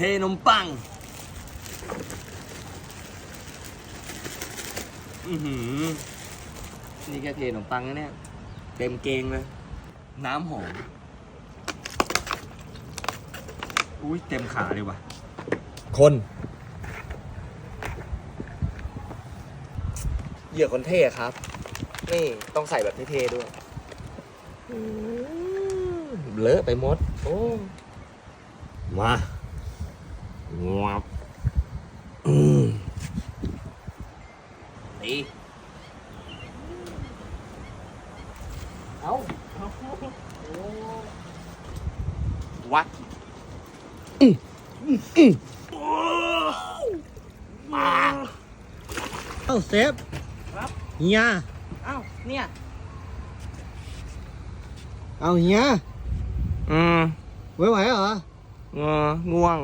เทนมปัง อือหือ นี่แค่เทนมปังนะเนี่ย เต็มเกงเลย น้ำหอม อุ้ยเต็มขาเลยว่ะ คนเหยื่อคนเท่ครับ นี่ต้องใส่แบบเท่ๆด้วยอืมเลอะไปหมด โอ้ มา งับอืมตีเอาเอาโอ้วัดอืมอืมอืมโอ้มาเอ้าเซฟครับเฮียเอ้าเนี่ยเอาเฮียอืมไม่ไหวเหรอ เออง่วง